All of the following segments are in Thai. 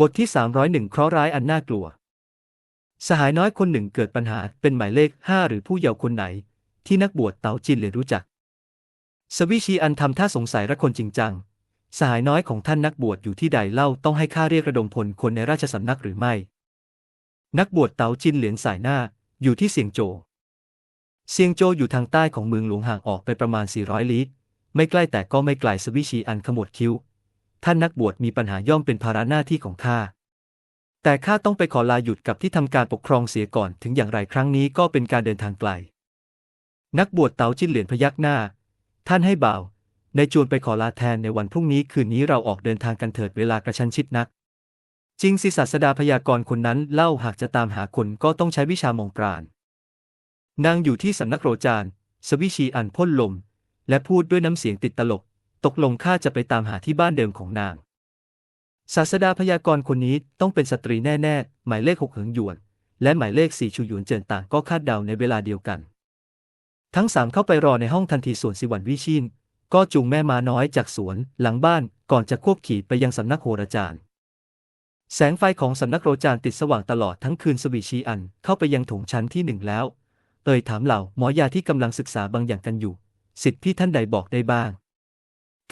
บทที่ 301 เคราะห์ร้ายอันน่ากลัว สหายน้อยคนหนึ่งเกิดปัญหาเป็นหมายเลขห้าหรือผู้เยาว์คนไหน ที่นักบวชเต๋าจินเลยรู้จัก สวิชีอันทำท่าสงสัยระคนจริงจัง สหายน้อยของท่านนักบวชอยู่ที่ใดเล่าต้องให้ข้าเรียกระดมพลคนในราชสำนักหรือไม่ นักบวชเต๋าจินเหลียนสายหน้าอยู่ที่เซียงโจ เซียงโจอยู่ทางใต้ของเมืองหลวงห่างออกไปประมาณ 400 ลี้ไม่ใกล้แต่ก็ไม่ไกลสวิชีอันขมวดคิ้ว ท่านนักบวชมีปัญหาย่อมเป็นภาระหน้าที่ของข้า แต่ข้าต้องไปขอลาหยุดกับที่ทำการปกครองเสียก่อนถึงอย่างไรครั้งนี้ก็เป็นการเดินทางไกล นักบวชเต๋าจิ้นเหรียญพยักหน้า ท่านให้บ่าว ในจวนไปขอลาแทนในวันพรุ่งนี้คืนนี้เราออกเดินทางกันเถิดเวลากระชั้นชิดนัก จริงสิศาสดาพยากรณ์คนนั้นเล่าหากจะตามหาคนก็ต้องใช้วิชามองปราณนางอยู่ที่สำนักโรจารสวิชีอันพ่นลม และพูดด้วยน้ำเสียงติดตลก ตกลงข้าจะไปตามหาที่บ้านเดิมของนาง ศาสดาพยากรณ์คนนี้ต้องเป็นสตรีแน่ๆ หมายเลขหกเหิงหยวน และหมายเลขสี่ชูหยวนเจินต่างก็คาดเดาในเวลาเดียวกัน ทั้งสามเข้าไปรอในห้องทันทีส่วนสิวันวิชินก็จูงแม่ม้าน้อยจากสวนหลังบ้านก่อนจะควบขี่ไปยังสำนักโหราจารย์ แสงไฟของสำนักโรจาร์ติดสว่างตลอดทั้งคืนสวีชีอันเข้าไปยังถงชั้นที่หนึ่งแล้วเอ่ยถามเหล่าหมอยาที่กำลังศึกษาบางอย่างกันอยู่ สิทธิ์พี่ท่านใดบอกได้บ้าง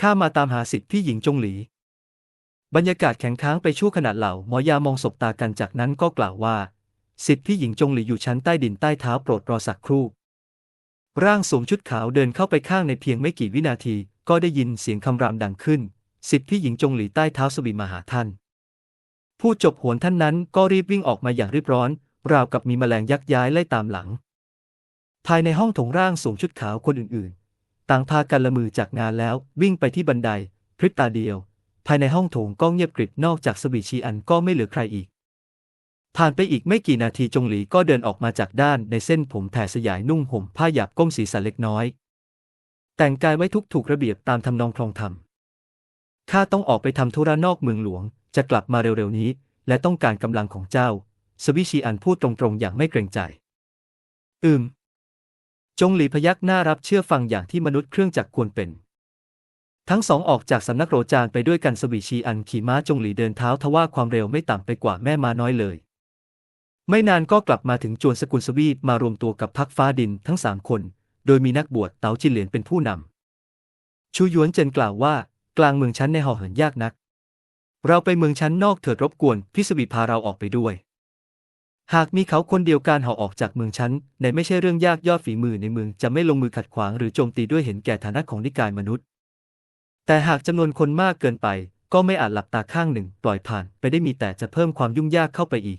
ข้ามาตามหาสิทธิพี่หญิงจงหลี บรรยากาศแข็งค้างไปชั่วขณะเหล่าหมอยามองสบตากันจากนั้นก็กล่าวว่า สิทธิพี่หญิงจงหลีอยู่ชั้นใต้ดินใต้เท้าโปรดรอสักครู่ ร่างสวมชุดขาวเดินเข้าไปข้างในเพียงไม่กี่วินาที ก็ได้ยินเสียงคำรามดังขึ้น สิทธิพี่หญิงจงหลีใต้เท้าสวีมาหาท่านผู้จบหวนท่านนั้นก็รีบวิ่งออกมาอย่างรีบร้อน ราวกับมีแมลงยักย้ายไล่ตามหลัง ภายในห้องถงร่างสวมชุดขาวคนอื่น ต่างพากันละมือจากงานแล้ววิ่งไปที่บันได พริบตาเดียว ภายในห้องโถงก็เงียบกริบนอกจากสวีชีอันก็ไม่เหลือใครอีก ผ่านไปอีกไม่กี่นาทีจงหลีก็เดินออกมาจากด้านในเส้นผมแผ่สยายนุ่งห่มผ้าหยาบก้มศีรษะเล็กน้อย แต่งกายไว้ทุกถูกระเบียบตามทำนองคลองธรรมข้าต้องออกไปทำธุระนอกเมืองหลวง จะกลับมาเร็วๆนี้ และต้องการกำลังของเจ้า สวิชีอันพูดตรงๆอย่างไม่เกรงใจ อืม จงหลีพยักหน้ารับเชื่อฟังอย่างที่มนุษย์เครื่องจักรควรเป็น ทั้งสองออกจากสำนักโรจารไปด้วยกันสวีชีอันขี่ม้าจงหลีเดินเท้าทว่าความเร็วไม่ต่ำไปกว่าแม่ม้าน้อยเลย ไม่นานก็กลับมาถึงจวนสกุลสวีมารวมตัวกับพักฟ้าดินทั้งสามคน โดยมีนักบวชเต๋าจินเหลียนเป็นผู้นำชูหยวนเจนกล่าวว่า กลางเมืองชั้นในห่อเหินยากนัก เราไปเมืองชั้นนอกเถิดรบกวนพิสวีพาเราออกไปด้วย หากมีเขาคนเดียวการห่อออกจากเมืองชั้นในไม่ใช่เรื่องยากยอดฝีมือในเมืองจะไม่ลงมือขัดขวางหรือโจมตีด้วยเห็นแก่ฐานะของนิกายมนุษย์ แต่หากจำนวนคนมากเกินไป ก็ไม่อาจหลับตาข้างหนึ่ง ปล่อยผ่านไปได้มีแต่จะเพิ่มความยุ่งยากเข้าไปอีก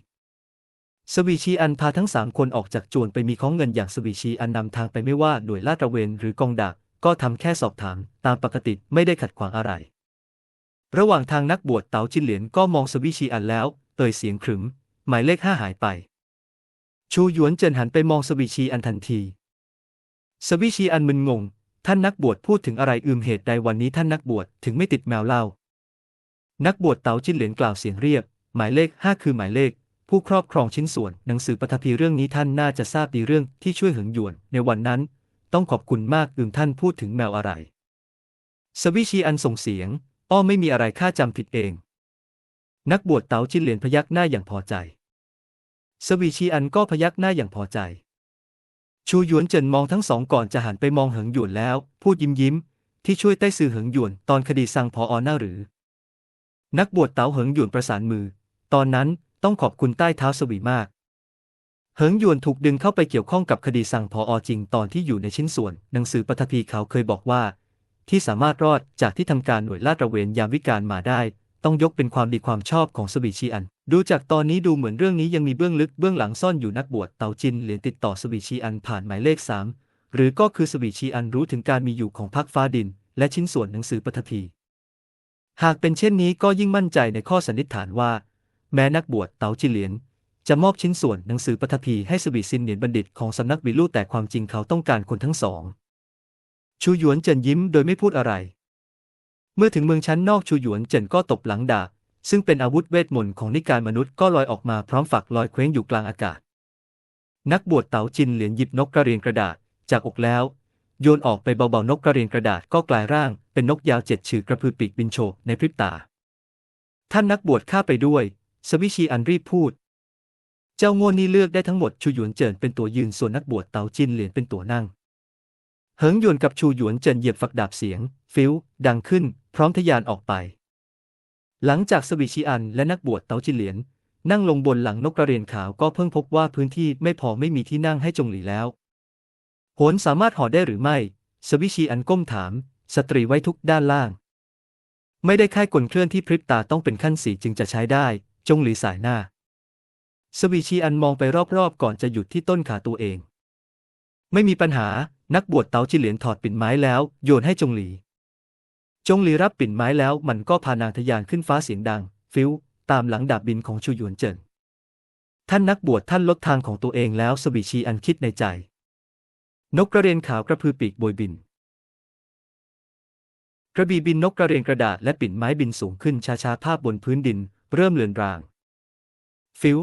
สวีชีอันพาทั้งสามคนออกจากจวนไปมีของเงินอย่างสวีชีอันนำทางไปไม่ว่าหน่วยลาดตระเวนหรือกองดักก็ทำแค่สอบถามตามปกติไม่ได้ขัดขวางอะไร ระหว่างทางนักบวชเต๋าจินเหลียนก็มองสวีชีอันแล้วเอ่ยเสียงขรึม หมายเลขห้าหายไป ชูหยวนเจินหันไปมองสวีชีอันทันที สวีชีอันมึนงง ท่านนักบวชพูดถึงอะไรอืมเหตุใดวันนี้ท่านนักบวชถึงไม่ติดแมวเล่า นักบวชเต๋าจินเหลียนกล่าวเสียงเรียบ หมายเลขห้าคือหมายเลข ผู้ครอบครองชิ้นส่วน หนังสือปฐพีเรื่องนี้ท่านน่าจะทราบดีเรื่องที่ช่วยหิงหยวน ในวันนั้น ต้องขอบคุณมากอืมท่านพูดถึงแมวอะไร สวิชีอันส่งเสียง อ้อไม่มีอะไรข้าจำผิดเอง นักบวชเต๋าจินเหลียนพยักหน้าอย่างพอใจ สวีชีอันก็พยักหน้าอย่างพอใจ ชูหยวนเจินมองทั้งสองก่อนจะหันไปมองเหิงหยวนแล้ว พูดยิ้มยิ้ม ที่ช่วยใต้ซื่อเหิงหยวนตอนคดีสั่งพออหน้าหรือ นักบวชเต๋าเหิงหยวนประสานมือ ตอนนั้นต้องขอบคุณใต้เท้าสวีมาก เหิงหยวนถูกดึงเข้าไปเกี่ยวข้องกับคดีสั่งพออจริงตอนที่อยู่ในชิ้นส่วน หนังสือปฐพีเขาเคยบอกว่า ที่สามารถรอดจากที่ทำการหน่วยลาดตระเวนยามวิกาลมาได้ ต้องยกเป็นความดีความชอบของสวีชีอัน ดูจากตอนนี้ดูเหมือนเรื่องนี้ยังมีเบื้องลึกเบื้องหลังซ่อนอยู่นักบวชเตาจินเหรียญติดต่อสวีชีอันผ่านหมายเลขสามหรือก็คือสวีชีอันรู้ถึงการมีอยู่ของพักฟ้าดิน และชิ้นส่วนหนังสือปฐพีหากเป็นเช่นนี้ก็ยิ่งมั่นใจในข้อสันนิษฐานว่า แม้นักบวชเต๋าจิเหลียนจะมอบชิ้นส่วนหนังสือปฐพีให้สวีซินเหนียนบัณฑิตของสำนักวิลู่แต่ความจริงเขาต้องการคนทั้งสอง ชูหยวนเจินยิ้มโดยไม่พูดอะไร เมื่อถึงเมืองชั้นนอกชูหยวนเจินก็ตบหลังดาบซึ่งเป็นอาวุธเวทมนต์ของนิกายมนุษย์ก็ลอยออกมาพร้อมฝักลอยเคว้งอยู่กลางอากาศ นักบวชเต๋าจินเหรียญหยิบนกกระเรียนกระดาษจากอกแล้ว โยนออกไปเบาๆนกกระเรียนกระดาษก็กลายร่าง เป็นนกยาวเจ็ดฉือกระพือปีกบินโฉบในพริบตา ท่านนักบวชข้าไปด้วย สวิชีอันรีบพูด เจ้าง่นี่เลือกได้ทั้งหมดชูหยวนเจินเป็นตัวยืนส่วนนักบวชเตาจินเหรียญเป็นตัวนั่ง เหิงหยวนกับชูหยวนเจินเหยียบฝักดาบเสียง ฟิวดังขึ้น พร้อมทะยานออกไป หลังจากสวิชีอันและนักบวชเตาจินเหรียญนั่งลงบนหลังนกกระเรียนขาวก็เพิ่งพบว่าพื้นที่ไม่พอไม่มีที่นั่งให้จงหลีแล้วโหนสามารถห่อได้หรือไม่ สวิชีอันก้มถาม สตรีไว้ทุกด้านล่าง ไม่ได้ค่ายกลเคลื่อนที่พริบตาต้องเป็นขั้นสีจึงจะใช้ได้ จงหลีสายหน้า สวีชีอันมองไปรอบๆ ก่อนจะหยุดที่ต้นขาตัวเอง ไม่มีปัญหา นักบวชเต๋าจิเหลียนถอดปิ่นไม้แล้ว โยนให้จงหลี จงหลีรับปิ่นไม้แล้วมันก็พานางทะยานขึ้นฟ้าเสียงดัง ฟิวตามหลังดาบบินของชูหยวนเจินท่านนักบวชท่านลดทางของตัวเองแล้วสวีชีอันคิดในใจ นกกระเรียนขาวกระพือปีกโบยบิน กระบี่บินนกกระเรียนกระดาษและปิ่นไม้บินสูงขึ้นช้าๆภาพบนพื้นดิน เริ่มเลือนราง ฟิว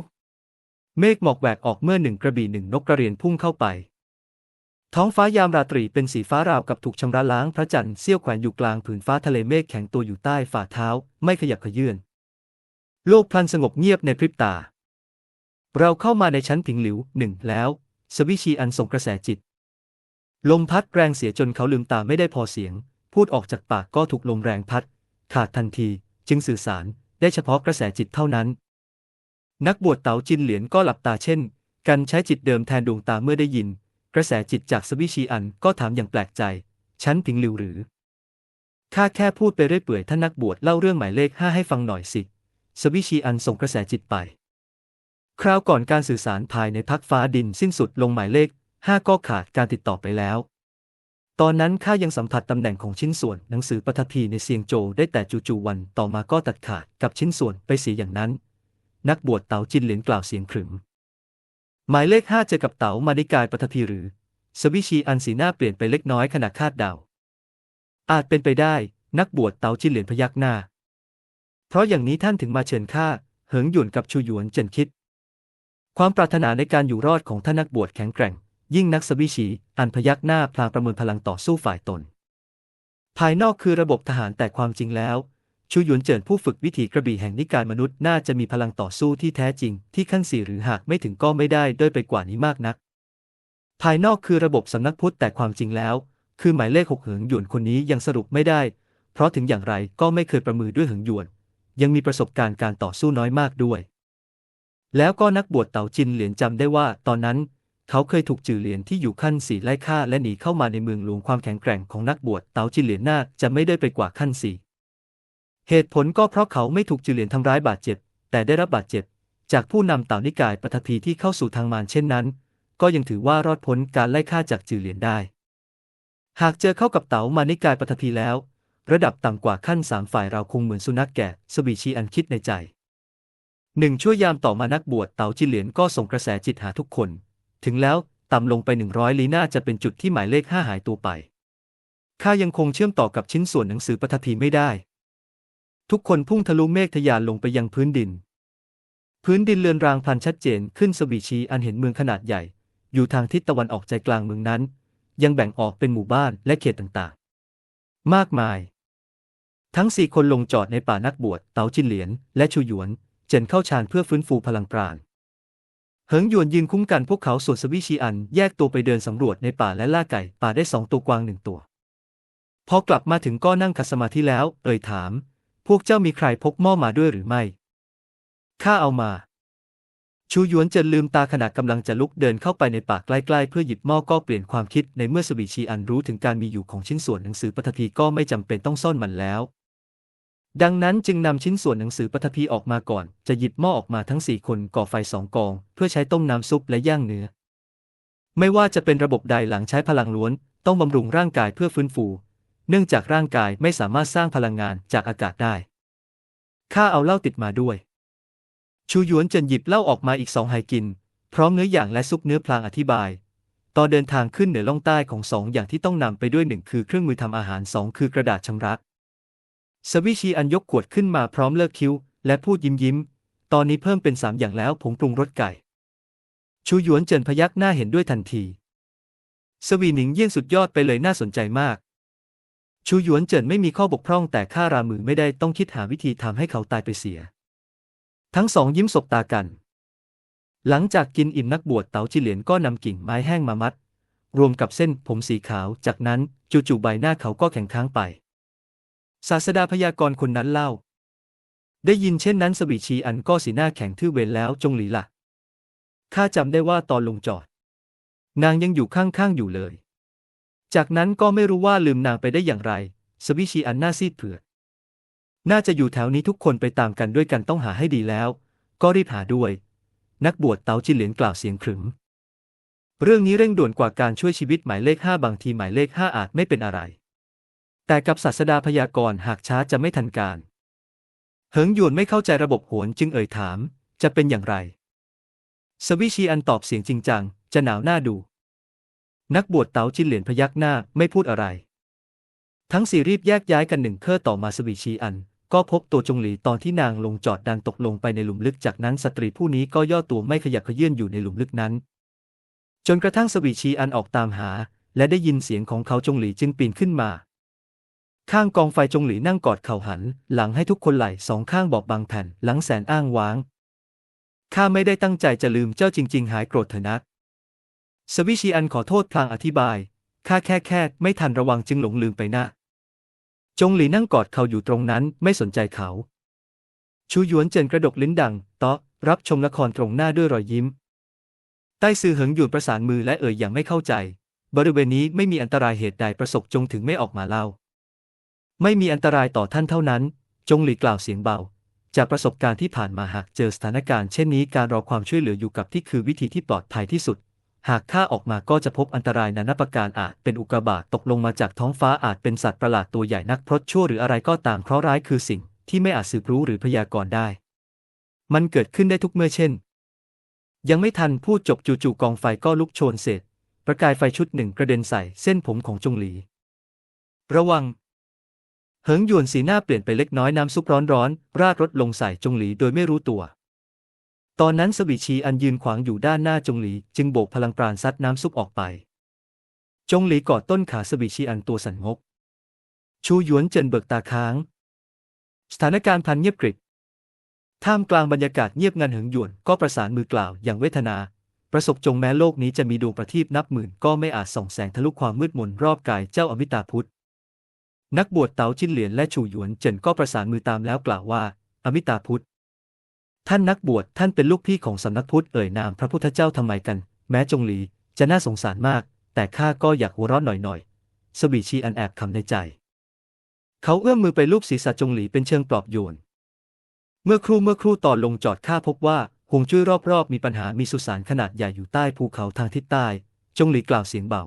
เมฆหมอกแหวกออกเมื่อหนึ่งกระบี่หนึ่งนกกระเรียนพุ่งเข้าไป ท้องฟ้ายามราตรีเป็นสีฟ้าราวกับถูกชำระล้างพระจันทร์เสี้ยวแขวนอยู่กลางผืนฟ้าทะเลเมฆแข็งตัวอยู่ใต้ฝ่าเท้า ไม่ขยับขยื่น โลกพลันสงบเงียบในพริบตา เราเข้ามาในชั้นผิงหลิวหนึ่งแล้ว สวิชีอันส่งกระแสจิต ลมพัดแรงเสียจนเขาลืมตาไม่ได้พอเสียง พูดออกจากปากก็ถูกลมแรงพัด ขาดทันที จึงสื่อสารได้เฉพาะกระแสจิตเท่านั้น นักบวชเต๋าจินเหลียนก็หลับตาเช่น กันใช้จิตเดิมแทนดวงตาเมื่อได้ยิน กระแสจิตจากสวิชีอันก็ถามอย่างแปลกใจ ฉันผิงหลิวหรือ ข้าแค่พูดไปเรื่อยเปื่อยท่านนักบวชเล่าเรื่องหมายเลขห้าให้ฟังหน่อยสิ สวิชีอันส่งกระแสจิตไป คราวก่อนการสื่อสารภายในพักฟ้าดินสิ้นสุดลงหมายเลขห้าก็ขาดการติดต่อไปแล้ว ตอนนั้นข้ายังสัมผัสตำแหน่งของชิ้นส่วนหนังสือปฐพีในเซียงโจวได้แต่จู่ๆวันต่อมาก็ตัดขาดกับชิ้นส่วนไปเสียอย่างนั้น นักบวชเต๋าจินเหลียนกล่าวเสียงขรึม หมายเลขห้าเจอกับเต๋ามานิกายปฐพีหรือ สวิชีอันสีหน้าเปลี่ยนไปเล็กน้อยขณะคาดเดา อาจเป็นไปได้ นักบวชเต๋าจินเหลียนพยักหน้า เพราะอย่างนี้ท่านถึงมาเชิญข้าเหิงหยวนกับชูหยวนเจนคิด ความปรารถนาในการอยู่รอดของท่านนักบวชแข็งแกร่ง ยิ่งนักสวิชีอันพยักหน้าพลางประเมินพลังต่อสู้ฝ่ายตน ภายนอกคือระบบทหารแต่ความจริงแล้ว ชูหยวนเจินผู้ฝึกวิถีกระบี่แห่งนิกายมนุษย์น่าจะมีพลังต่อสู้ที่แท้จริง ที่ขั้นสี่หรือหากไม่ถึงก็ไม่ได้ด้อยไปกว่านี้มากนัก ภายนอกคือระบบสำนักพุทธแต่ความจริงแล้ว คือหมายเลขหกเหิงหยวนคนนี้ยังสรุปไม่ได้ เพราะถึงอย่างไรก็ไม่เคยประมือด้วยเหิงหยวน ยังมีประสบการณ์การต่อสู้น้อยมากด้วย แล้วก็นักบวชเต่าจินเหรียญจำได้ว่า ตอนนั้น เขาเคยถูกจือเหรียญที่อยู่ขั้นสี่ไล่ฆ่าและหนีเข้ามาในเมืองหลวงความแข็งแกร่งของนักบวชเต่าจินเหรียญน่าจะไม่ได้ไปกว่าขั้นสี่ เหตุผลก็เพราะเขาไม่ถูกจือเหรียญทำร้ายบาดเจ็บ แต่ได้รับบาดเจ็บ จากผู้นำเต่านิกายปฐพีที่เข้าสู่ทางมารเช่นนั้น ก็ยังถือว่ารอดพ้นการไล่ฆ่าจากจือเหรียญได้ หากเจอเข้ากับเต๋ามานิกายปฐพีแล้ว ระดับต่ำกว่าขั้นสามฝ่ายเราคงเหมือนสุนัขแก่สวีชีอันคิดในใจหนึ่งชั่วยามต่อมานักบวชเต๋าจิเหลียนก็ส่งกระแสจิตหาทุกคน ถึงแล้วต่ำลงไปหนึ่งร้อยลีน่าจะเป็นจุดที่หมายเลขห้าหายตัวไปข้ายังคงเชื่อมต่อกับชิ้นส่วนหนังสือปฐพีไม่ได้ ทุกคนพุ่งทะลุเมฆทะยานลงไปยังพื้นดิน พื้นดินเลือนรางพันชัดเจนขึ้นสวีชีอันเห็นเมืองขนาดใหญ่ อยู่ทางทิศตะวันออกใจกลางเมืองนั้น ยังแบ่งออกเป็นหมู่บ้านและเขตต่างๆ มากมาย ทั้งสี่คนลงจอดในป่านักบวชเต๋าจินเหลียน และชูหยวน เจินเข้าฌานเพื่อฟื้นฟูพลังปราณเหิงหยวนยืนคุ้มกันพวกเขาส่วนสวิชีอันแยกตัวไปเดินสำรวจในป่าและล่าไก่ป่าได้สองตัวกวางหนึ่งตัว พอกลับมาถึงก็นั่งขัดสมาธิแล้ว เอ่ยถาม พวกเจ้ามีใครพกหม้อมาด้วยหรือไม่ ข้าเอามา ชูหยวนจินลืมตาขณะกำลังจะลุกเดินเข้าไปในป่าใกล้ๆ เพื่อหยิบหม้อก็เปลี่ยนความคิดในเมื่อสวีชีอันรู้ถึงการมีอยู่ของชิ้นส่วนหนังสือปฐพีก็ไม่จำเป็นต้องซ่อนมันแล้วดังนั้นจึงนำชิ้นส่วนหนังสือปฐพีออกมาก่อน จะหยิบหม้อออกมาทั้งสี่คนก่อไฟสองกอง เพื่อใช้ต้มน้ำซุปและย่างเนื้อ ไม่ว่าจะเป็นระบบใดหลังใช้พลังล้วน ต้องบำรุงร่างกายเพื่อฟื้นฟู เนื่องจากร่างกายไม่สามารถสร้างพลังงานจากอากาศได้ ข้าเอาเหล้าติดมาด้วย ชูหยวนเจินหยิบเหล้าออกมาอีกสองไหกิน พร้อมเนื้ออย่างและซุปเนื้อพลางอธิบาย ตอนเดินทางขึ้นเหนือล่องใต้ของสองอย่างที่ต้องนำไปด้วยหนึ่งคือเครื่องมือทำอาหารสองคือกระดาษชำระสวิชีอันยกขวดขึ้นมาพร้อมเลิกคิ้ว และพูดยิ้มยิ้ม ตอนนี้เพิ่มเป็นสามอย่างแล้วผงปรุงรสไก่ ชูหยวนเจินพยักหน้าเห็นด้วยทันที สวีหนิงเยี่ยนสุดยอดไปเลยน่าสนใจมาก ชูหยวนเจินไม่มีข้อบกพร่องแต่ข้ารามือไม่ได้ต้องคิดหาวิธีทำให้เขาตายไปเสีย ทั้งสองยิ้มสบตากัน หลังจากกินอิ่มนักบวชเต๋าจิเหลียนก็นำกิ่งไม้แห้งมามัด รวมกับเส้นผมสีขาว จากนั้นจู่ๆใบหน้าเขาก็แข็งค้างไป ศาสดาพยากรณ์คนนั้นเล่า ได้ยินเช่นนั้นสวีชีอันก็สีหน้าแข็งทื่อเวนแล้วจงหลีละ่ะข้าจำได้ว่าตอนลงจอด นางยังอยู่ข้างๆอยู่เลย จากนั้นก็ไม่รู้ว่าลืมนางไปได้อย่างไร สวิชีอันหน้าซีดเผือดน่าจะอยู่แถวนี้ทุกคนไปตามกันด้วยกันต้องหาให้ดีแล้ว ก็รีบหาด้วย นักบวชเต๋าจินเหลียนกล่าวเสียงขรึม เรื่องนี้เร่งด่วนกว่าการช่วยชีวิตหมายเลขห้าบางทีหมายเลขห้าอาจไม่เป็นอะไร แต่กับศาสดาพยากรณ์หากช้าจะไม่ทันการ เหิงหยวนไม่เข้าใจระบบโหนจึงเอ่ยถาม จะเป็นอย่างไร สวิชีอันตอบเสียงจริงจังจะหนาวหน้าดู นักบวชเต๋าจินเหลียนพยักหน้าไม่พูดอะไร ทั้งสี่รีบแยกย้ายกันหนึ่งเครื่อต่อมาสวีชีอัน ก็พบตัวจงหลีตอนที่นางลงจอดดังตกลงไปในหลุมลึกจากนั้นสตรีผู้นี้ก็ย่อตัวไม่ขยับขยื่นอยู่ในหลุมลึกนั้น จนกระทั่งสวีชีอันออกตามหา และได้ยินเสียงของเขาจงหลีจึงปีนขึ้นมา ข้างกองไฟจงหลีนั่งกอดเข่าหัน หลังให้ทุกคนไหลสองข้างบอบบางแผ่นหลังแสนอ้างว้างข้าไม่ได้ตั้งใจจะลืมเจ้าจริง ๆ หายโกรธเถอะนัก สวิชีอันขอโทษพลางอธิบาย ข้าแค่แค่ไม่ทันระวังจึงหลงลืมไปนะจงหลีนั่งกอดเขาอยู่ตรงนั้นไม่สนใจเขา ชูหยวนเจินกระดกลิ้นดังเตาะรับชมละครตรงหน้าด้วยรอยยิ้ม ใต้ซื่อเหิงหยวนประสานมือและเอ่ยอย่างไม่เข้าใจ บริเวณนี้ไม่มีอันตรายเหตุใดประสบจงถึงไม่ออกมาเล่า ไม่มีอันตรายต่อท่านเท่านั้น จงหลีกล่าวเสียงเบา จากประสบการณ์ที่ผ่านมาหากเจอสถานการณ์เช่นนี้การรอความช่วยเหลืออยู่กับที่คือวิธีที่ปลอดภัยที่สุด หากข้าออกมาก็จะพบอันตรายนานาประการอาจเป็นอุกกาบาตตกลงมาจากท้องฟ้าอาจเป็นสัตว์ประหลาดตัวใหญ่นักพรตชั่วหรืออะไรก็ตามเคราะห์ร้ายคือสิ่งที่ไม่อาจสืบรู้หรือพยากรณ์ได้ มันเกิดขึ้นได้ทุกเมื่อเช่น ยังไม่ทันพูดจบจู่ๆกองไฟก็ลุกโชนเสร็จประกายไฟชุดหนึ่งกระเด็นใส่เส้นผมของจงหลี ระวัง เหิงหยวนสีหน้าเปลี่ยนไปเล็กน้อยน้ำซุปร้อนๆราดรถลงใส่จงหลีโดยไม่รู้ตัว ตอนนั้นสวีชีอันยืนขวางอยู่ด้านหน้าจงหลีจึงโบกพลังปราณซัดน้ำซุปออกไป จงหลีกอดต้นขาสวีชีอันตัวสั่นงก ชูหยวนเจินเบิกตาค้าง สถานการณ์พันเงียบกริบท่ามกลางบรรยากาศเงียบงันเหิงหยวนก็ประสานมือกล่าวอย่างเวทนา ประสบจงแม้โลกนี้จะมีดวงประทีปนับหมื่นก็ไม่อาจส่องแสงทะลุความมืดมนรอบกายเจ้าอมิตาพุทธนักบวชเต๋าจินเหลียนและชูหยวนเจินก็ประสานมือตามแล้วกล่าวว่า อมิตาพุทธ ท่านนักบวชท่านเป็นลูกพี่ของสำนักพุทธเอ่ยนามพระพุทธเจ้าทำไมกัน แม้จงหลี จะน่าสงสารมาก แต่ข้าก็อยากหัวเราะหน่อยๆสวีชีอันแอบคำในใจ เขาเอื้อมมือไปลูบศีรษะจงหลีเป็นเชิงปลอบโยน เมื่อครู่เมื่อครู่ตอนลงจอดข้าพบว่าหงจุ้ยรอบๆ มีปัญหามีสุสานขนาดใหญ่อยู่ใต้ภูเขาทางทิศใต้ จงหลีกล่าวเสียงเบา